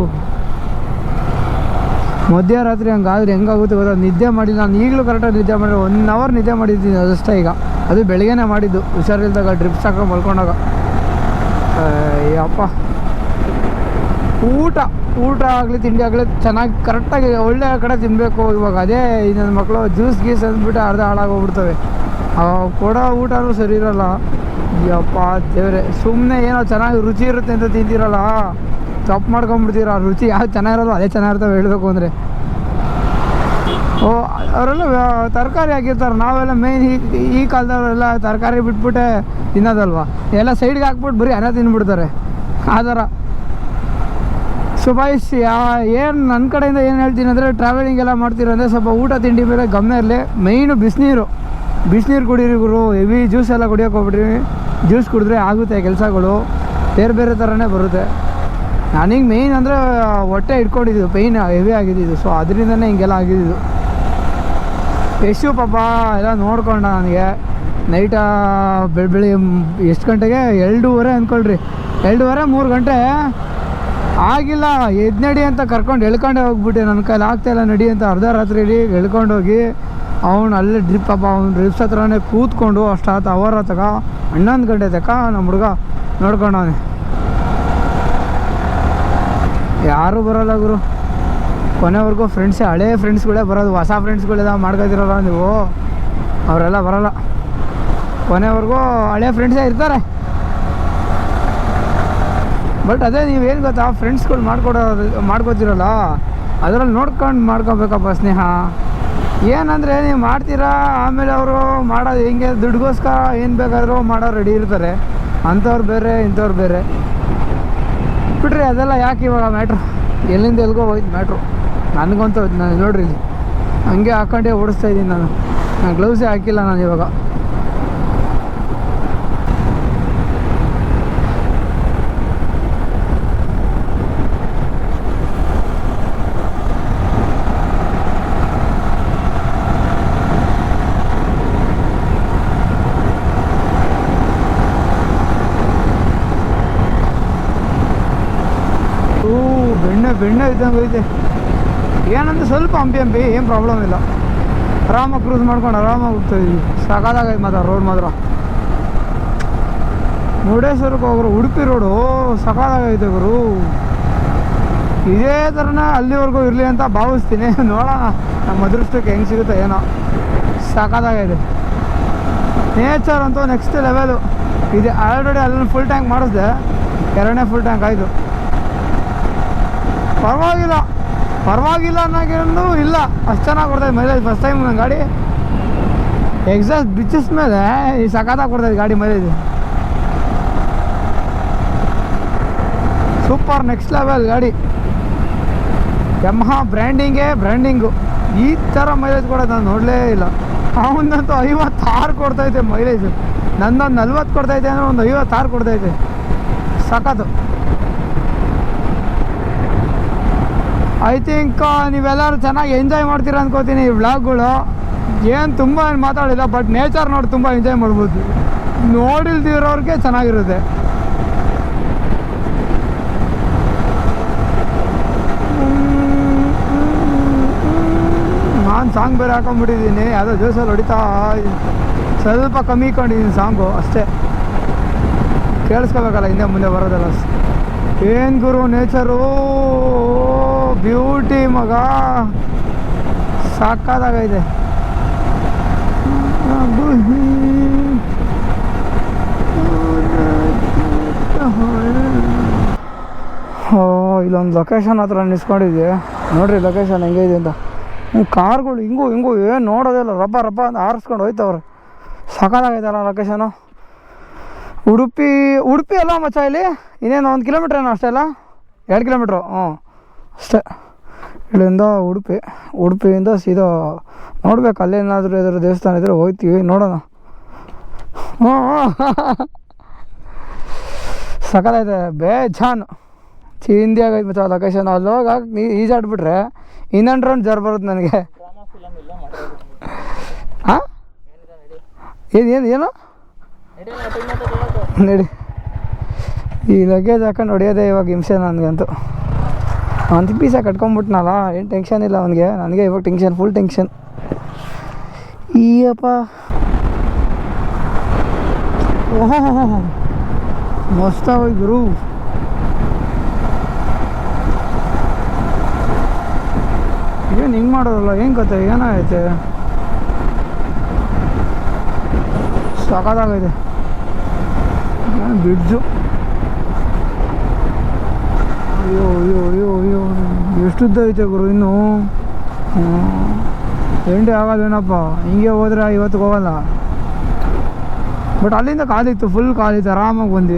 ಮಧ್ಯರಾತ್ರಿ ಹಂಗಾದ್ರೆ ಹೆಂಗಾಗುತ್ತೆ ಗೊತ್ತಾ? ನಿದ್ದೆ ಮಾಡಿ ನಾನು ಈಗಲೂ ಕರೆಕ್ಟಾಗಿ ನಿದ್ದೆ ಮಾಡಿ ಒನ್ ಅವರ್ ನಿದ್ದೆ ಮಾಡಿದ್ದೀನಿ ಅದಷ್ಟೇ ಈಗ. ಅದು ಬೆಳಗ್ಗೆನೇ ಮಾಡಿದ್ದು. ಹುಷಾರಿಲ್ದಾಗ ಡ್ರಿಪ್ಸ್ ಹಾಕೊಂಡು ಮಲ್ಕೊಂಡಾಗ. ಅಯ್ಯಪ್ಪ. ಊಟ. ಊಟ ಆಗಲಿ, ತಿಂಡಿ ಆಗಲಿ ಚೆನ್ನಾಗಿ ಕರೆಕ್ಟಾಗಿ ಒಳ್ಳೆ ಕಡೆ ತಿನ್ನಬೇಕು ಇವಾಗ ಅದೇ ನನ್ನ ಮಕ್ಕಳು ಜ್ಯೂಸ್ ಗೀಸ್ ಅಂದ್ಬಿಟ್ಟು ಅರ್ಧ ಹಾಳಾಗೋಗ್ಬಿಡ್ತವೆ. ಕೊಡೋ ಊಟನೂ ಸರಿ ಇರಲ್ಲ. ಯಪ್ಪ ದೇವ್ರೆ ಸುಮ್ಮನೆ ಏನೋ ಚೆನ್ನಾಗಿ ರುಚಿ ಇರುತ್ತೆ ಅಂತ ತಿಂತೀರಲ್ಲ ತಪ್ಪು ಮಾಡ್ಕೊಂಬಿಡ್ತೀರ ರುಚಿ ಯಾವ್ದು ಚೆನ್ನಾಗಿರಲ್ಲ, ಅದೇ ಚೆನ್ನಾಗಿರ್ತವೆ ಹೇಳಬೇಕು ಅಂದರೆ. ಓ, ಅವರೆಲ್ಲ ತರಕಾರಿ ಹಾಕಿರ್ತಾರೆ. ನಾವೆಲ್ಲ ಮೇಯ್ನ್ ಈ ಈ ಕಾಲದವರೆಲ್ಲ ತರಕಾರಿ ಬಿಟ್ಬಿಟ್ಟೆ ತಿನ್ನೋದಲ್ವ? ಎಲ್ಲ ಸೈಡ್ಗೆ ಹಾಕ್ಬಿಟ್ಟು ಬರೀ ಅನ್ನ ತಿಂದ್ಬಿಡ್ತಾರೆ ಆ ಥರ. ಸುಭಾಷ್ ಏನು ನನ್ನ ಕಡೆಯಿಂದ ಏನು ಹೇಳ್ತೀನಿ ಅಂದರೆ ಟ್ರಾವೆಲಿಂಗ್ ಎಲ್ಲ ಮಾಡ್ತೀರಂದರೆ ಸ್ವಲ್ಪ ಊಟ ತಿಂಡಿ ಮೇಲೆ ಗಮನ ಇರಲಿ. ಮೈನು ಬಿಸಿನೀರು ಬಿಸಿನೀರು ಕುಡೀರಿ ಗುರು, ಹೆವಿ ಜ್ಯೂಸ್ ಎಲ್ಲ ಕುಡಿಯೋಕೆ ಹೋಗ್ಬಿಡ್ರಿ. ಜ್ಯೂಸ್ ಕುಡಿದ್ರೆ ಆಗುತ್ತೆ ಕೆಲಸಗಳು. ಬೇರೆ ಬೇರೆ ಥರನೇ ಬರುತ್ತೆ. ನನಗೆ ಮೇಯ್ನ್ ಅಂದರೆ, ಹೊಟ್ಟೆ ಇಟ್ಕೊಂಡಿದ್ದು ಪೈನ್ ಹೆವಿ ಆಗಿದ್ದು. ಸೊ ಅದರಿಂದನೇ ಹಿಂಗೆಲ್ಲ ಆಗಿದ್ದು. ಎಷ್ಟು ಪಾಪ ಎಲ್ಲ ನೋಡ್ಕೊಂಡ ನನಗೆ. ನೈಟ ಬೆಳ ಬೆಳಿಗ್ಗೆ ಎಷ್ಟು ಗಂಟೆಗೆ? ಎರಡೂವರೆ ಅಂದ್ಕೊಳ್ರಿ ಎರಡೂವರೆ, ಮೂರು ಗಂಟೆ. ಆಗಿಲ್ಲ ಎದ್ ನಡಿ ಅಂತ ಕರ್ಕೊಂಡು ಎಳ್ಕೊಂಡೆ ಹೋಗ್ಬಿಟ್ಟೆ. ನನ್ನ ಕೈಲಿ ಆಗ್ತಾಯಿಲ್ಲ ನಡಿ ಅಂತ ಅರ್ಧ ರಾತ್ರಿ ಎಳ್ಕೊಂಡು ಹೋಗಿ ಅವ್ನು ಅಲ್ಲೇ ಡ್ರಿಪ್ ಅಪ್ಪ ಅವ್ನು ಡ್ರಿಪ್ಸ್ ಹತ್ರನೇ ಕೂತ್ಕೊಂಡು ಅಷ್ಟಾತ ಅವರ್ ತಗ ಹನ್ನೊಂದು ಗಂಟೆ ತಕ ನಮ್ಮ ಹುಡುಗ ನೋಡ್ಕೊಂಡವನೆ. ಯಾರೂ ಬರೋಲ್ಲ ಗುರು. ಕೊನೆವರೆಗೂ ಫ್ರೆಂಡ್ಸೇ ಹಳೇ ಫ್ರೆಂಡ್ಸ್ಗಳೇ ಬರೋದು, ಹೊಸ ಫ್ರೆಂಡ್ಸ್ಗಳೆಲ್ಲ ಮಾಡ್ಕೊತಿರಲ್ಲ ನೀವು. ಅವರೆಲ್ಲ ಬರೋಲ್ಲ. ಕೊನೆವರೆಗೂ ಹಳೆ ಫ್ರೆಂಡ್ಸೇ ಇರ್ತಾರೆ. ಬಟ್ ಅದೇ ನೀವೇನು ಗೊತ್ತಾ ಫ್ರೆಂಡ್ಸ್ಗಳು ಮಾಡ್ಕೊಡೋ ಮಾಡ್ಕೋತಿರಲ್ಲ. ಅದರಲ್ಲಿ ನೋಡ್ಕೊಂಡು ಮಾಡ್ಕೋಬೇಕಪ್ಪ ಸ್ನೇಹ. ಏನಂದರೆ ನೀವು ಮಾಡ್ತೀರಾ? ಆಮೇಲೆ ಅವರು ಮಾಡೋದು ಹೆಂಗೆ? ದುಡ್ಡುಗೋಸ್ಕರ ಏನು ಬೇಕಾದರೂ ಮಾಡೋ ರೆಡಿ ಇರ್ತಾರೆ. ಅಂಥವ್ರು ಬೇರೆ, ಇಂಥವ್ರು ಬೇರೆ. ಬಿಟ್ರಿ ಅದೆಲ್ಲ ಯಾಕೆ ಇವಾಗ ಮ್ಯಾಟ್ರು ಎಲ್ಲಿಂದ ಎಲ್ಗೋ ಹೋಯ್ತು ಮ್ಯಾಟ್ರು ನನಗಂತೂ, ನಾನು ನೋಡ್ರಿ ಇಲ್ಲಿ. ಹಂಗೆ ಹಾಕೊಂಡೇ ಓಡಿಸ್ತಾ ಇದ್ದೀನಿ ನಾನು. ನಾನು ಗ್ಲೌಸೇ ಹಾಕಿಲ್ಲ ನಾನು ಇವಾಗ ಓ ಬೆಣ್ಣೆ ಇದ್ದಂಗೆ ಐತೆ. ಏನಂದ್ರೆ ಸ್ವಲ್ಪ ಹಂಪಿ ಹಂಪಿ, ಏನು ಪ್ರಾಬ್ಲಮ್ ಇಲ್ಲ. ಆರಾಮಾಗಿ ಕ್ರೂಸ್ ಮಾಡ್ಕೊಂಡು ಆರಾಮಾಗಿ ಹೋಗ್ತಾ ಇದೀವಿ. ಸಾಕಾದಾಗೈತೆ ಮಾತ್ರ ರೋಡ್ ಮಾತ್ರ. ಮುರುಡೇಶ್ವರಕ್ಕೆ ಹೋಗ್ರು, ಉಡುಪಿ ರೋಡು ಸಕಾಲಾಗೈತೆ ಗುರು. ಇದೇ ಥರನ ಅಲ್ಲಿವರೆಗೂ ಇರಲಿ ಅಂತ ಭಾವಿಸ್ತೀನಿ. ನೋಡೋಣ, ನಮ್ಮ ಅದೃಷ್ಟಕ್ಕೆ ಹೆಂಗೆ ಸಿಗುತ್ತೆ ಏನೋ. ಸಾಕಾದಾಗೈತೆ ನೇಚರ್ ಅಂತೂ ನೆಕ್ಸ್ಟ್ ಲೆವೆಲು ಇದೆ ಆಲ್ರೆಡಿ ಅಲ್ಲಿ ಫುಲ್ ಟ್ಯಾಂಕ್ ಮಾಡಿಸ್ದೆ. ಎರಡನೇ ಫುಲ್ ಟ್ಯಾಂಕ್ ಆಯಿತು. ಪರವಾಗಿಲ್ಲ. ಪರವಾಗಿಲ್ಲ ಅನ್ನೋಗೇನು ಇಲ್ಲ. ಅಷ್ಟು ಚೆನ್ನಾಗಿ ಕೊಡ್ತಾಯಿದೆ ಮೈಲೇಜ್ ಫಸ್ಟ್ ಟೈಮ್ ನನ್ನ ಗಾಡಿ. ಎಕ್ಸಾಸ್ಟ್ ಬಿಚ್ಚಿಸ್ ಮೇಲೆ ಈ ಸಖತ್ತಾಗಿ ಕೊಡ್ತಾಯಿದೆ ಗಾಡಿ ಮೈಲೇಜ್ ಸೂಪರ್ ನೆಕ್ಸ್ಟ್ ಲೆವೆಲ್ ಗಾಡಿ. ಯಮಹ ಬ್ರ್ಯಾಂಡಿಂಗೇ ಬ್ರ್ಯಾಂಡಿಂಗು ಈ ಥರ ಮೈಲೇಜ್ ಕೊಡೋದು ನಾನು ನೋಡಲೇ ಇಲ್ಲ. ಅವನಂತೂ ಐವತ್ತಾರು ಕೊಡ್ತೈತೆ ಮೈಲೇಜು ನನ್ನ ನಲ್ವತ್ತು ಕೊಡ್ತೈತೆ ಅಂದರೆ ಒಂದು ಐವತ್ತಾರು ಕೊಡ್ತೈತೆ ಸಖತ್ತು. ಐ ಥಿಂಕ್ ನೀವೆಲ್ಲರೂ ಚೆನ್ನಾಗಿ ಎಂಜಾಯ್ ಮಾಡ್ತೀರ ಅನ್ಕೋತೀನಿ ಈ ವ್ಲಾಗ್ಗಳು ಏನು ತುಂಬ ಮಾತಾಡಿಲ್ಲ ಬಟ್ ನೇಚರ್ ನೋಡಿ ತುಂಬ ಎಂಜಾಯ್ ಮಾಡ್ಬೋದು. ನೋಡಿಲ್ದಿರೋರಿಗೆ ಚೆನ್ನಾಗಿರುತ್ತೆ. ನಾನು ಸಾಂಗ್ ಬೇರೆ ಹಾಕೊಂಡ್ಬಿಟ್ಟಿದ್ದೀನಿ ಯಾವುದೋ ಜ್ಯೂಸಲ್ಲಿ ಹೊಡಿತಾ. ಸ್ವಲ್ಪ ಕಮ್ಮಿ ಇಟ್ಕೊಂಡಿದ್ದೀನಿ ಸಾಂಗು ಅಷ್ಟೇ. ಕೇಳಿಸ್ಕೋಬೇಕಲ್ಲ, ಹಿಂದೆ ಮುಂದೆ ಬರೋದಲ್ಲ. ಏನು ಗುರು ನೇಚರು ಬ್ಯೂಟಿ ಮಗ. ಸಾಕಾದಾಗೈತೆ. ಓ, ಇಲ್ಲೊಂದು ಲೊಕೇಶನ್ ಹತ್ರ ನಿಲ್ಸ್ಕೊಂಡಿದ್ದೆ ನೋಡ್ರಿ ಲೊಕೇಶನ್ ಹೆಂಗೆ ಇದೆ ಅಂತ. ಹ್ಞೂ ಕಾರ್ಗಳು ಹಿಂಗೂ ಹಿಂಗೂ ಏನು ನೋಡೋದಿಲ್ಲ ರಬ್ಬ ರಬ್ಬ ಅಂತ ಆರಿಸ್ಕೊಂಡು ಹೋಯ್ತವ್ರೆ. ಸಕಾಲಾಗೈತಲ್ಲ ಲೊಕೇಶನು ಉಡುಪಿ ಉಡುಪಿ ಅಲ್ಲ ಮಚ್ಚ ಇಲ್ಲಿ? ಇನ್ನೇನು ಒಂದು ಕಿಲೋಮೀಟ್ರ್ ಅಷ್ಟೇ ಅಲ್ಲ? ಎರಡು ಕಿಲೋಮೀಟ್ರು ಹ್ಞೂ ಅಷ್ಟೇ. ಇಲ್ಲಿಂದ ಉಡುಪಿ, ಉಡುಪಿಯಿಂದ ಸೀದಾ ನೋಡ್ಬೇಕು ಅಲ್ಲೇನಾದರೂ ಯಾವ್ದಾದ್ರು ದೇವಸ್ಥಾನ ಇದ್ದರೆ ಹೋಗ್ತೀವಿ, ನೋಡೋಣ. ಹ್ಞೂ ಸಕಲೈತೆ ಬೇಜಾನ್. ಚೀ ಆಗೈತೆ ಮಚ್ಚ ಲೊಕೇಶನ್. ಅಲ್ಲಿ ಹೋಗಾಕ ನೀ ಈಜಾಡ್ಬಿಟ್ರೆ ಇನ್ನೊಂದು ರೌಂಡ್ ಜರ್ ಬರುತ್ತೆ ನನಗೆ. ಹಾಂ ಏನು ಏನು ಏನು? ನಡಿ. ಈ ಲಗೇಜ್ ಹಾಕೊಂಡು ಹೊಡಿಯೋದೇ ಇವಾಗ ಹಿಂಸೆ ನನಗಂತೂ. ಒಂದು ಪೀಸ ಕಟ್ಕೊಂಬಿಟ್ನಲ್ಲ, ಏನು ಟೆನ್ಷನ್ ಇಲ್ಲ ಅವನಿಗೆ. ನನಗೆ ಇವಾಗ ಟೆನ್ಷನ್ ಫುಲ್ ಟೆನ್ಷನ್ ಈಯಪ್ಪ. ಮಸ್ತಾಗೋಯ್ ಗುರು. ಏನು ಹಿಂಗೆ ಮಾಡೋದಲ್ಲ, ಏನು ಕತೆ? ಏನಾಗೈತೆ? ಸಖತ್ತಾಗೈತೆ. ಬಿಡ್ಜು ಅಯ್ಯೋ ಅಯ್ಯೋ ಅಯ್ಯೋ ಅಯ್ಯೋ. ಎಷ್ಟುದ್ದ ಐತೆ ಗುರು, ಇನ್ನು? ಎಂಟೆ ಆಗೋದೇನಪ್ಪ ಹಿಂಗೆ ಹೋದ್ರೆ ಇವತ್ತು ಹೋಗಲ್ಲ. ಬಟ್ ಅಲ್ಲಿಂದ ಕಾಲಿತ್ತು ಫುಲ್ ಕಾಲಿತ್ತು ಆರಾಮಾಗಿ ಬಂದು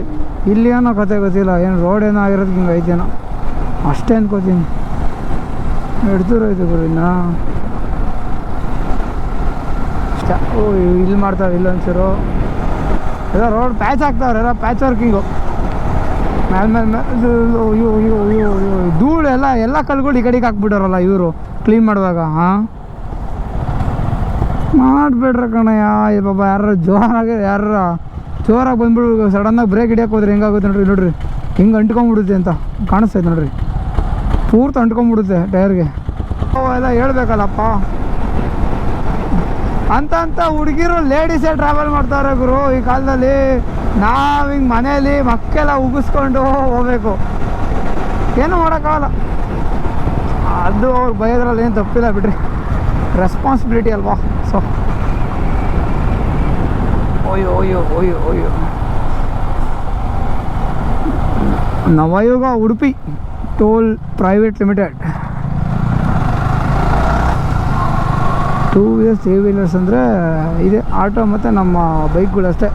ಇಲ್ಲಿ ಏನೋ ಕತೆ ಗೊತ್ತಿಲ್ಲ, ಏನು ರೋಡ್ ಏನೋ ಆಗಿರೋದಕ್ಕೆ ಹಿಂಗೆ ಐತೇನೋ ಅಷ್ಟೇ ಅನ್ಕೋತೀನಿ. ಎಷ್ಟು ದೂರ ಐತೆ ಗುರು ಇನ್ನು. ಇಲ್ಲಿ ಮಾಡ್ತಾರೆ ಇಲ್ಲ ಅನ್ಸಿರೋ ಎಲ್ಲ ರೋಡ್ ಪ್ಯಾಚ್ ಆಗ್ತಾವ್ರೆ, ಎಲ್ಲ ಪ್ಯಾಚ್ ವರ್ಕಿಂಗು ಧೂಳು ಎಲ್ಲ ಎಲ್ಲ ಕಲ್ಗಳು ಈ ಕಡೆಗೆ ಹಾಕ್ಬಿಟ್ಟಾರಲ್ಲ ಇವರು ಕ್ಲೀನ್ ಮಾಡುವಾಗ ಹಾಂ? ಮಾಡ್ಬೇಡ್ರ ಕಣಯ್ಯ ಈ ಬಾಬಾ ಯಾರು ಜೋರಾಗಿ ಯಾರ ಜೋರಾಗಿ ಬಂದ್ಬಿಡು ಸಡನ್ನಾಗಿ ಬ್ರೇಕ್ ಹಿಡಿಯಕ್ಕೆ ಹೋದ್ರೆ ಹೆಂಗಾಗುತ್ತೆ ನೋಡ್ರಿ ನೋಡ್ರಿ. ಹಿಂಗೆ ಅಂಟ್ಕೊಂಬಿಡುತ್ತೆ ಅಂತ ಕಾಣಿಸ್ತೈತೆ ನೋಡ್ರಿ. ಪೂರ್ತಿ ಅಂಟ್ಕೊಂಬಿಡುತ್ತೆ ಟೈರ್ಗೆ. ಎಲ್ಲ ಹೇಳ್ಬೇಕಲ್ಲಪ್ಪ. ಅಂತ ಅಂತ ಹುಡುಗಿರು ಲೇಡೀಸೇ ಟ್ರಾವೆಲ್ ಮಾಡ್ತಾವ್ರೆ ಗುರು, ಈ ಕಾಲದಲ್ಲಿ. ನಾವು ಹಿಂಗೆ ಮನೆಯಲ್ಲಿ ಮಕ್ಕೆಲ್ಲ ಉಗಿಸ್ಕೊಂಡು ಹೋಗಬೇಕು. ಏನು ಮಾಡೋಕ್ಕಾಗಲ್ಲ. ಅದು ಅವ್ರು ಬೈಯೋದ್ರಲ್ಲಿ ಏನು ತಪ್ಪಿಲ್ಲ ಬಿಡ್ರಿ. ರೆಸ್ಪಾನ್ಸಿಬಿಲಿಟಿ ಅಲ್ವಾ? ಸೊ ಓಯ್ಯೋ ಓಯ್ಯೋ ಓಯ್ಯೋ ಓಯ್ಯೋ Navayuga Udupi toll private limited two wheelers three wheelers ಅಂದರೆ ಇದೆ ಆಟೋ ಮತ್ತು ನಮ್ಮ ಬೈಕ್ಗಳು ಅಷ್ಟೇ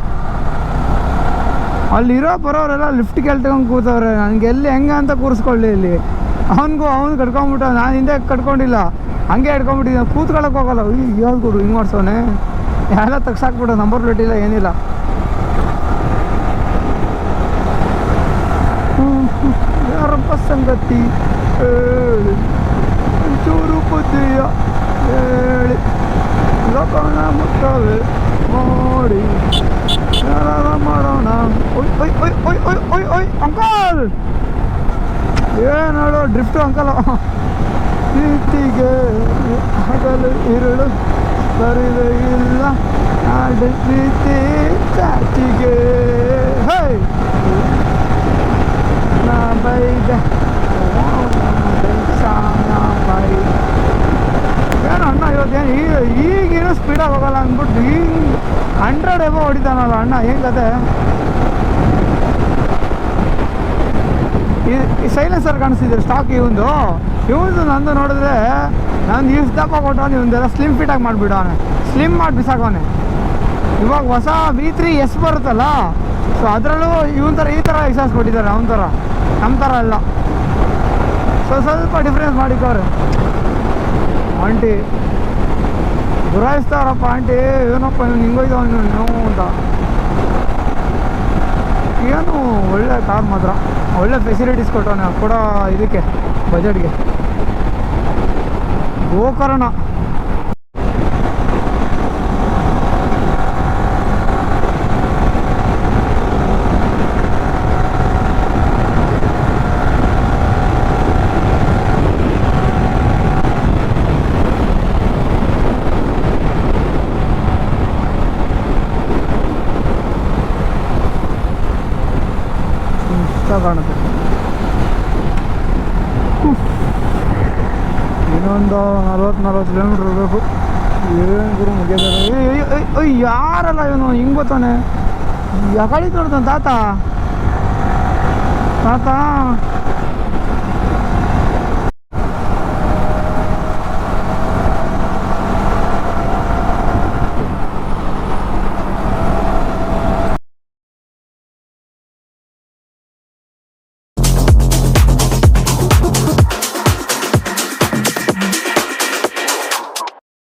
ಅಲ್ಲಿರೋ ಬರೋರೆಲ್ಲ ಲಿಫ್ಟ್ ಕೇಳ್ತಕೊಂಡು ಕೂತವ್ರೆ. ನನಗೆ ಎಲ್ಲಿ ಹೆಂಗೆ ಅಂತ ಕೂರಿಸ್ಕೊಳ್ಳಿ ಇಲ್ಲಿ. ಅವನಿಗೂ ಅವ್ನು ಕಟ್ಕೊಂಬಿಟ್ಟ ನಾನು ಹಿಂದೆ ಕಟ್ಕೊಂಡಿಲ್ಲ. ಹಂಗೆ ಹಿಡ್ಕೊಂಬಿಟ್ಟಿದ್ದೀನಿ ಕೂತ್ಕೊಳ್ಳೋಕೆ ಹೋಗಲ್ಲ. ಯಾವ್ದು ಕೊಡು ಹಿಂಗೆ ಮಾಡ್ಸೋನೆ? ಎಲ್ಲ ತೆಗ್ಸಾಕ್ಬಿಡು ನಂಬರ್ ಪ್ಲೇಟ್ ಇಲ್ಲ, ಏನಿಲ್ಲ. ಯಾರಪ್ಪ ಸಂಗತಿ ಚೂರು ಬುದ್ಧಿಯ ಹೇಳಿ. ಲೋಕನ ಮಾಡಿ ಯಾರಾರ ಮಾಡೋಣ. ಒಯ್ ಓಯ್ ಓಯ್ ಓಯ್ ಓಯ್ ಓಯ್ ಓಯ್, ಅಂಕಲ್! ಏನು ಹೇಳೋ ಡ್ರಿಫ್ಟು ಅಂಕಲ್? ಪ್ರೀತಿಗೆ ಹಗಲು ಇರುಳು ಬರಿದೆ ಇಲ್ಲ. ನಾಡು ಪ್ರೀತಿ ಚಾಚಿಗೆ. ಹೈ ನಾ ಬೈದೆ. ಏನು ಅಣ್ಣ ಇವತ್ತೇನು ಈಗ ಈಗಿನ ಸ್ಪೀಡಾಗಿ ಹೋಗಲ್ಲ ಅಂದ್ಬಿಟ್ಟು ಈಗ ಹಂಡ್ರೆಡ್ ಎಬೋ ಹೊಡಿತಾನಲ್ಲ ಅಣ್ಣ ಹೆಂಗದೆ ಈ ಸೈಲೆನ್ಸರ್ ಕಾಣಿಸ್ತಿದೆ ಸ್ಟಾಕ್ ಇವಂದು ಇವಂದು ನಂದು ನೋಡಿದ್ರೆ ನಂದು ಇಷ್ಟು ದಪ್ಪ ಕೊಟ್ಟವನು ಇವಂದೆಲ್ಲ ಸ್ಲಿಮ್ ಫಿಟಾಗಿ ಮಾಡಿಬಿಡವನೆ ಸ್ಲಿಮ್ ಮಾಡಿ ಬಿಸಾಕವನೆ ಇವಾಗ ಹೊಸ ವಿ ತ್ರೀ ಎಸ್ ಬರುತ್ತಲ್ಲ ಸೊ ಅದರಲ್ಲೂ ಇವನ್ ಥರ ಈ ಥರ ಎಕ್ಸಾಸ್ ಕೊಟ್ಟಿದ್ದಾರೆ, ಅವನ ಥರ ನಮ್ಮ ಥರ ಎಲ್ಲ ಸೊ ಸ್ವಲ್ಪ ಡಿಫ್ರೆನ್ಸ್ ಮಾಡಿಕವ್ರೆ ಆಂಟಿ ಗುರಾಯಿಸ್ತಾರಪ್ಪ ಆಂಟಿ. ಏನಪ್ಪ ಇವ್ನು ಹಿಂಗೋಯ್ತಾವ ನೀವು ಅಂತ. ಏನು ಒಳ್ಳೆ ಕಾರ್ ಮಾತ್ರ. ಒಳ್ಳೆ ಫೆಸಿಲಿಟೀಸ್ ಕೊಟ್ಟವನ, ಕೂಡ ಇದಕ್ಕೆ ಬಜೆಟ್ಗೆ ಗೋಕರ್ಣ ಇಷ್ಟ ಕಾಣುತ್ತೆ ಉಫ್. ಇನ್ನೊಂದು ನಲ್ವತ್ತು ಕಿಲೋಮೀಟ್ರ್ ಇರಬೇಕು. ಏನು ಗುರು ಮುಗಿಯೋದಲ್ಲ ಯಾರಲ್ಲ ಇವನು? ಹಿಂಗೆ ಬರ್ತಾನೆ ಯಾಕಡೆ ನೋಡ್ತಾನೆ ತಾತ? ತಾತ?